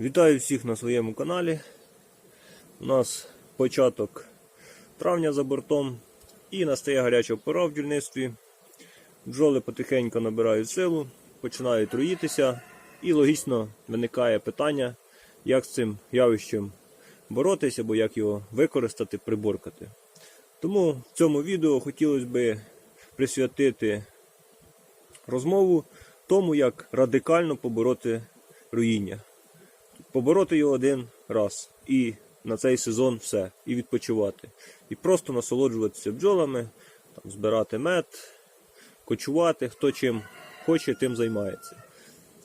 Вітаю всіх на своєму каналі. У нас початок травня за бортом і настає гаряча пора в бджільництві. Бджоли потихеньку набирають силу, починають роїтися, і логічно виникає питання, як з цим явищем боротися, або як його використати, приборкати. Тому в цьому відео хотілося б присвятити розмову тому, як радикально побороти руїння побороти його один раз і на цей сезон все, і відпочивати. І просто насолоджуватися бджолами, там, збирати мед, кочувати, хто чим хоче, тим займається.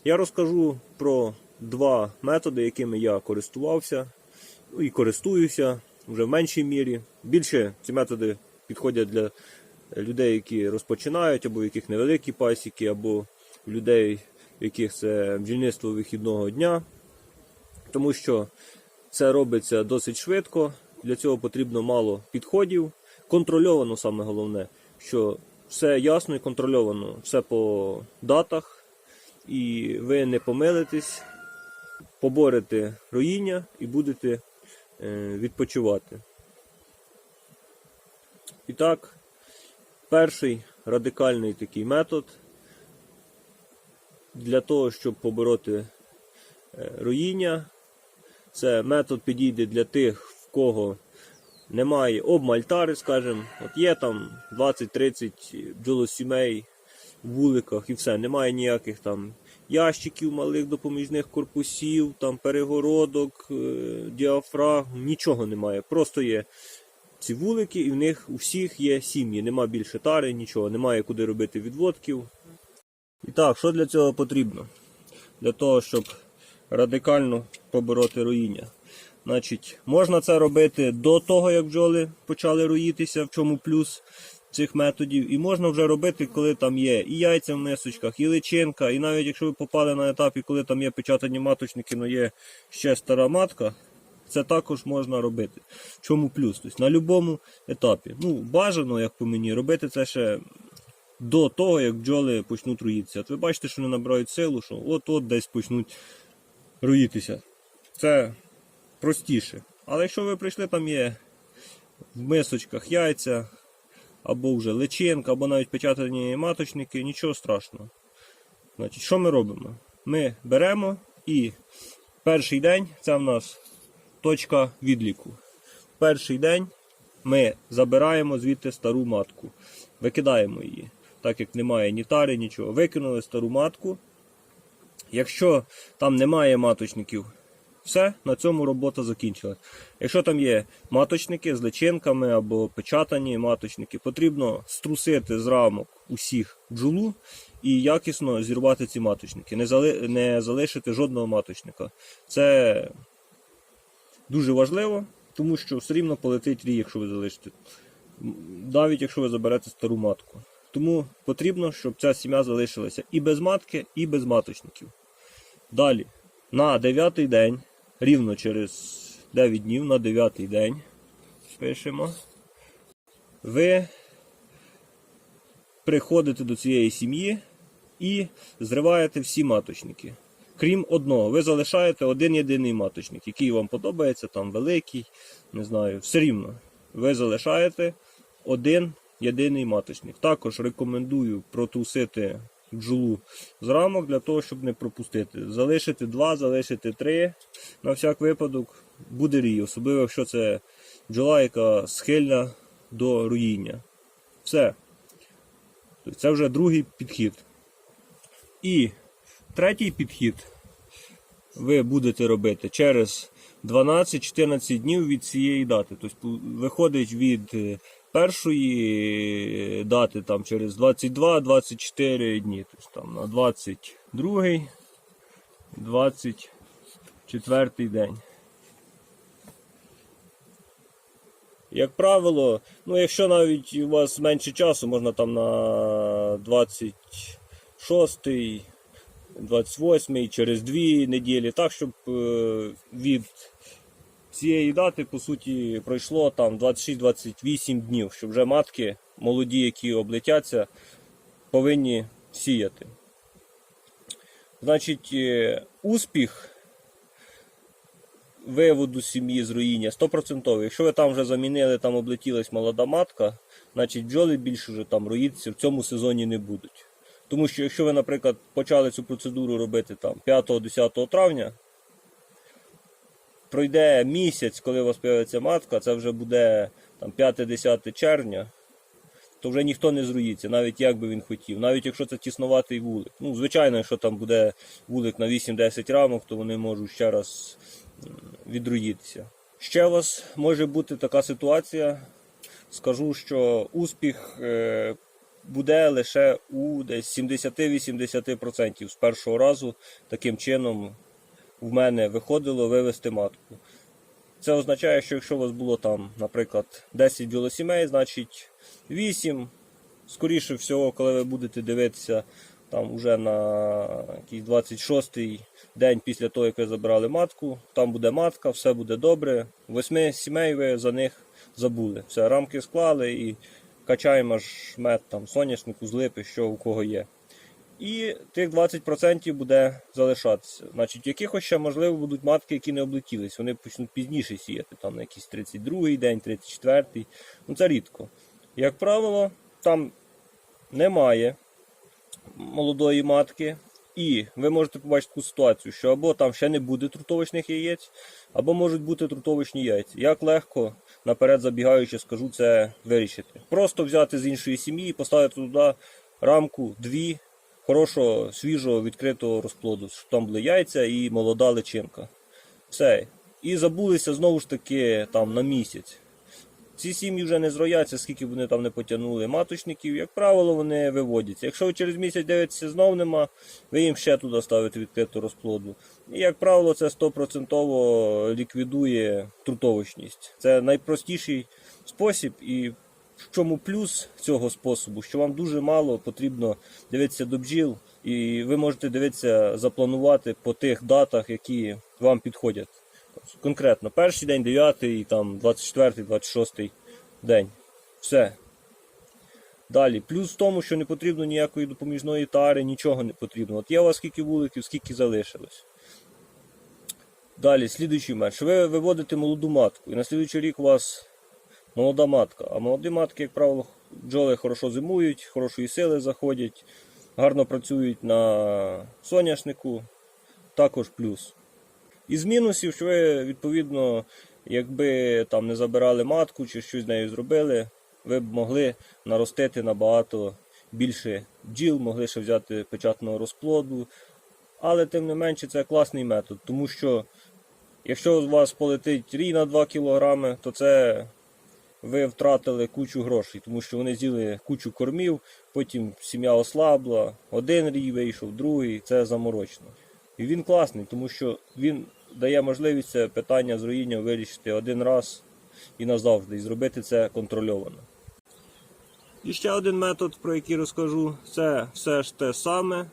Я розкажу про два методи, якими я користувався і користуюся вже в меншій мірі. Більше ці методи підходять для людей, які розпочинають, або в яких невеликі пасіки, або людей, в яких це бджільництво вихідного дня тому що це робиться досить швидко. Для цього потрібно мало підходів. Контрольовано саме головне, що все ясно і контрольовано, все по датах, і ви не помилитесь, поборете роїння і будете е, відпочивати. І так, перший радикальний такий метод для того, щоб побороти е, роїння, це метод підійде для тих, в кого немає обмальтари, скажімо. От є там 20-30 бджолосімей в вуликах і все. Немає ніяких там ящиків, малих допоміжних корпусів, там перегородок, е, діафрагм, нічого немає. Просто є ці вулики, і в них у всіх є сім'ї. Нема більше тари, нічого, немає куди робити відводків. І так, що для цього потрібно? Для того, щоб радикально побороти руїння. Значить, Можна це робити до того, як бджоли почали роїтися, в чому плюс цих методів. І можна вже робити, коли там є і яйця в мисочках, і личинка, і навіть якщо ви попали на етапі, коли там є печатані маточники, але є ще стара матка. Це також можна робити. В чому плюс? Тобто на будь-якому етапі. Ну, бажано, як по мені, робити це ще до того, як бджоли почнуть руїтися. От ви бачите, що вони набирають силу, що от-от десь почнуть роїтися. Це простіше. Але якщо ви прийшли, там є в мисочках яйця, або вже личинка, або навіть печатані маточники, нічого страшного. Значить, Що ми робимо? Ми беремо і перший день це в нас точка відліку. Перший день ми забираємо звідти стару матку, викидаємо її. Так як немає ні тари, нічого. Викинули стару матку. Якщо там немає маточників, все, на цьому робота закінчилась. Якщо там є маточники з личинками або печатані маточники, потрібно струсити з рамок усіх бджолу і якісно зірвати ці маточники, не, зали... не залишити жодного маточника. Це дуже важливо, тому що все рівно полетить рій, якщо ви залишите. Навіть якщо ви заберете стару матку. Тому потрібно, щоб ця сім'я залишилася і без матки, і без маточників. Далі, на 9 день, рівно через 9 днів на 9 день, пишемо, ви приходите до цієї сім'ї і зриваєте всі маточники. Крім одного, ви залишаєте один єдиний маточник, який вам подобається, там великий, не знаю, все рівно. Ви залишаєте один єдиний маточник. Також рекомендую протрусити бджолу з рамок для того, щоб не пропустити. Залишити два, залишити три. На всяк випадок буде рій, особливо якщо це бджола, яка схильна до руїння. Все. Тобто Це вже другий підхід. І третій підхід ви будете робити через 12-14 днів від цієї дати. Тобто виходить від е, першої дати там через 22-24 дні. Тобто там на 22 24 день. Як правило, ну якщо навіть у вас менше часу, можна там на 26 28 через 2 неділі, так, щоб е, від цієї дати, по суті, пройшло там 26-28 днів, щоб вже матки молоді, які облетяться, повинні сіяти. Значить, е, успіх виводу сім'ї з руїння 100%. Якщо ви там вже замінили, там облетілась молода матка, значить бджоли більше вже там роїтися в цьому сезоні не будуть. Тому що якщо ви, наприклад, почали цю процедуру робити там 5-10 травня, пройде місяць, коли у вас з'явиться матка, це вже буде там 5-10 червня, то вже ніхто не зруїться, навіть як би він хотів, навіть якщо це тіснуватий вулик. Ну, звичайно, якщо там буде вулик на 8-10 рамок, то вони можуть ще раз відруїтися. Ще у вас може бути така ситуація. Скажу, що успіх е, буде лише у десь 70-80% з першого разу. Таким чином в мене виходило вивести матку. Це означає, що якщо у вас було там, наприклад, 10 бджолосімей, значить 8. Скоріше всього, коли ви будете дивитися там уже на якийсь 26-й день після того, як ви забрали матку, там буде матка, все буде добре. Восьми сімей ви за них забули. Все, рамки склали і качаємо аж мед там соняшнику з липи, що у кого є. І тих 20% буде залишатися. Значить, якихось ще, можливо, будуть матки, які не облетілись. Вони почнуть пізніше сіяти, там на якийсь 32-й день, 34-й. Ну це рідко. Як правило, там немає молодої матки. І ви можете побачити таку ситуацію, що або там ще не буде трутовочних яєць, або можуть бути трутовочні яйця. Як легко, наперед забігаючи, скажу це вирішити. Просто взяти з іншої сім'ї поставити туди рамку, дві хорошого, свіжого, відкритого розплоду, щоб там були яйця і молода личинка. Все. І забулися знову ж таки там на місяць. Ці сім'ї вже не зрояться, скільки б вони там не потягнули маточників, як правило, вони виводяться. Якщо через місяць дивитеся знов нема, ви їм ще туди ставите відкриту розплоду. І, як правило, це 100% ліквідує трутовочність. Це найпростіший спосіб, і в чому плюс цього способу, що вам дуже мало потрібно дивитися до бджіл, і ви можете дивитися, запланувати по тих датах, які вам підходять. Конкретно, перший день, 9, там 24, 26 день. Все. Далі. Плюс в тому, що не потрібно ніякої допоміжної тари, нічого не потрібно. От є у вас скільки вуликів, скільки залишилось. Далі, слідуючий матч. Ви виводите молоду матку. І на слідуючий рік у вас молода матка. А молоді матки, як правило, бджоли хорошо зимують, хорошої сили заходять, гарно працюють на соняшнику. Також плюс. Із мінусів, що ви, відповідно, якби там не забирали матку чи щось з нею зробили, ви б могли наростити набагато більше бджіл, могли ще взяти печатного розплоду. Але тим не менше це класний метод, тому що якщо у вас полетить рій на 2 кг, то це ви втратили кучу грошей, тому що вони з'їли кучу кормів, потім сім'я ослабла, один рій вийшов, другий, це заморочно. І він класний, тому що він дає можливість це питання з руїнням вирішити один раз і назавжди, і зробити це контрольовано. І ще один метод, про який розкажу, це все ж те саме.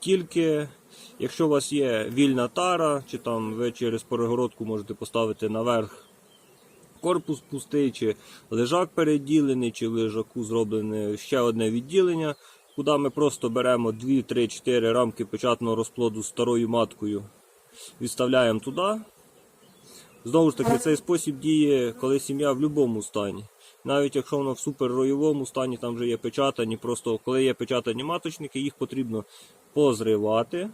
Тільки якщо у вас є вільна тара, чи там ви через перегородку можете поставити наверх корпус пустий, чи лежак переділений, чи в лежаку зроблене ще одне відділення, куди ми просто беремо 2, 3, 4 рамки печатного розплоду з старою маткою, відставляємо туди. Знову ж таки, цей спосіб діє, коли сім'я в будь-якому стані. Навіть якщо вона в суперройовому стані, там вже є печатані, просто коли є печатані маточники, їх потрібно позривати.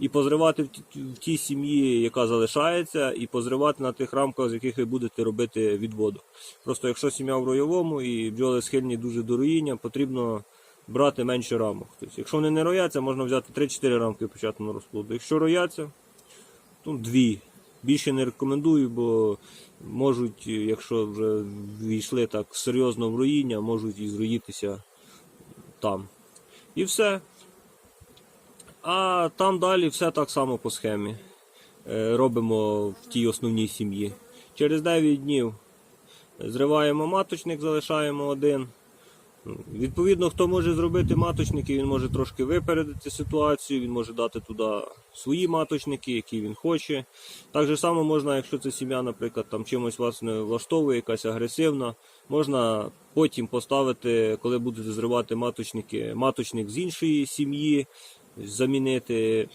І позривати в в тій сім'ї, яка залишається, і позривати на тих рамках, з яких ви будете робити відводу. Просто якщо сім'я в ройовому і бджоли схильні дуже до руїння, потрібно брати менше рамок. Тобто, якщо вони не рояться, можна взяти 3-4 рамки печатного розплоду. Якщо рояться, то дві. Більше не рекомендую, бо можуть, якщо вже війшли так серйозно в руїння, можуть і зруїтися там. І все. А там далі все так само по схемі. Е, Робимо в тій основній сім'ї. Через 9 днів зриваємо маточник, залишаємо один. Відповідно, хто може зробити маточники, він може трошки випередити ситуацію, він може дати туди свої маточники, які він хоче. Так же само можна, якщо це сім'я, наприклад, там чимось вас не влаштовує, якась агресивна, можна потім поставити, коли будете зривати маточники, маточник з іншої сім'ї, замінити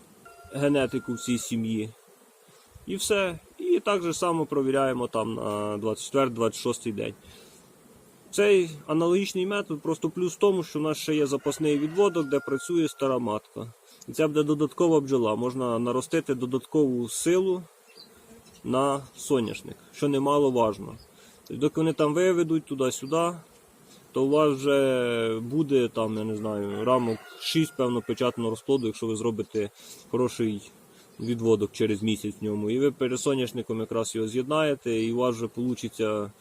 генетику в цій сім'ї. І все. І так же само провіряємо там на 24-26 день. Цей аналогічний метод, просто плюс в тому, що у нас ще є запасний відводок, де працює стара матка. І це буде додаткова бджола. Можна наростити додаткову силу на соняшник, що немало важно. Тобто, доки вони там виведуть туди-сюди, то у вас вже буде там, я не знаю, рамок 6, певно, печатного розплоду, якщо ви зробите хороший відводок через місяць в ньому. І ви перед соняшником якраз його з'єднаєте, і у вас вже вийде,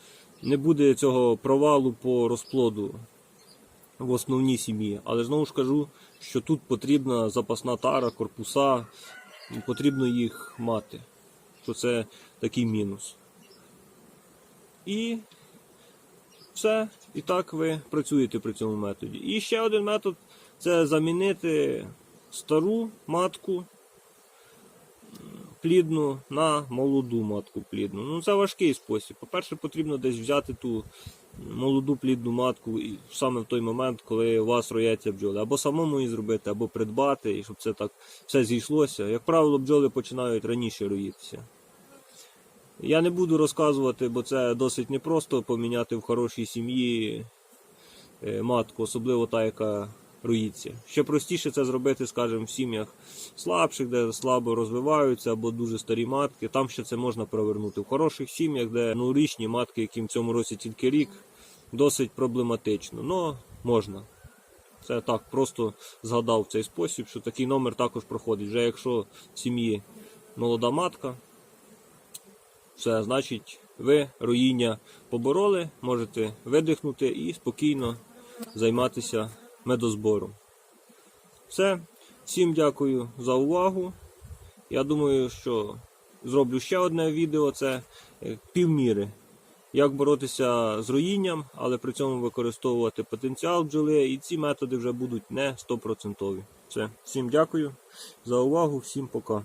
не буде цього провалу по розплоду в основній сім'ї. Але знову ж кажу, що тут потрібна запасна тара, корпуса, потрібно їх мати. Що це такий мінус. І все. І так ви працюєте при цьому методі. І ще один метод це замінити стару матку плідну на молоду матку плідну. Ну це важкий спосіб. По-перше, потрібно десь взяти ту молоду плідну матку і саме в той момент, коли у вас рояться бджоли. Або самому її зробити, або придбати, і щоб це так все зійшлося. Як правило, бджоли починають раніше роїтися. Я не буду розказувати, бо це досить непросто поміняти в хорошій сім'ї е, матку, особливо та, яка роїться. Ще простіше це зробити, скажімо, в сім'ях слабших, де слабо розвиваються, або дуже старі матки. Там ще це можна провернути. В хороших сім'ях, де ну, річні матки, яким в цьому році тільки рік, досить проблематично. Но можна. Це так, просто згадав цей спосіб, що такий номер також проходить. Вже якщо в сім'ї молода матка, все, значить, ви роїння побороли, можете видихнути і спокійно займатися медозбором. Все. Всім дякую за увагу. Я думаю, що зроблю ще одне відео, це е, півміри. Як боротися з роїнням, але при цьому використовувати потенціал бджоли, і ці методи вже будуть не 100%. Все. Всім дякую за увагу, всім пока.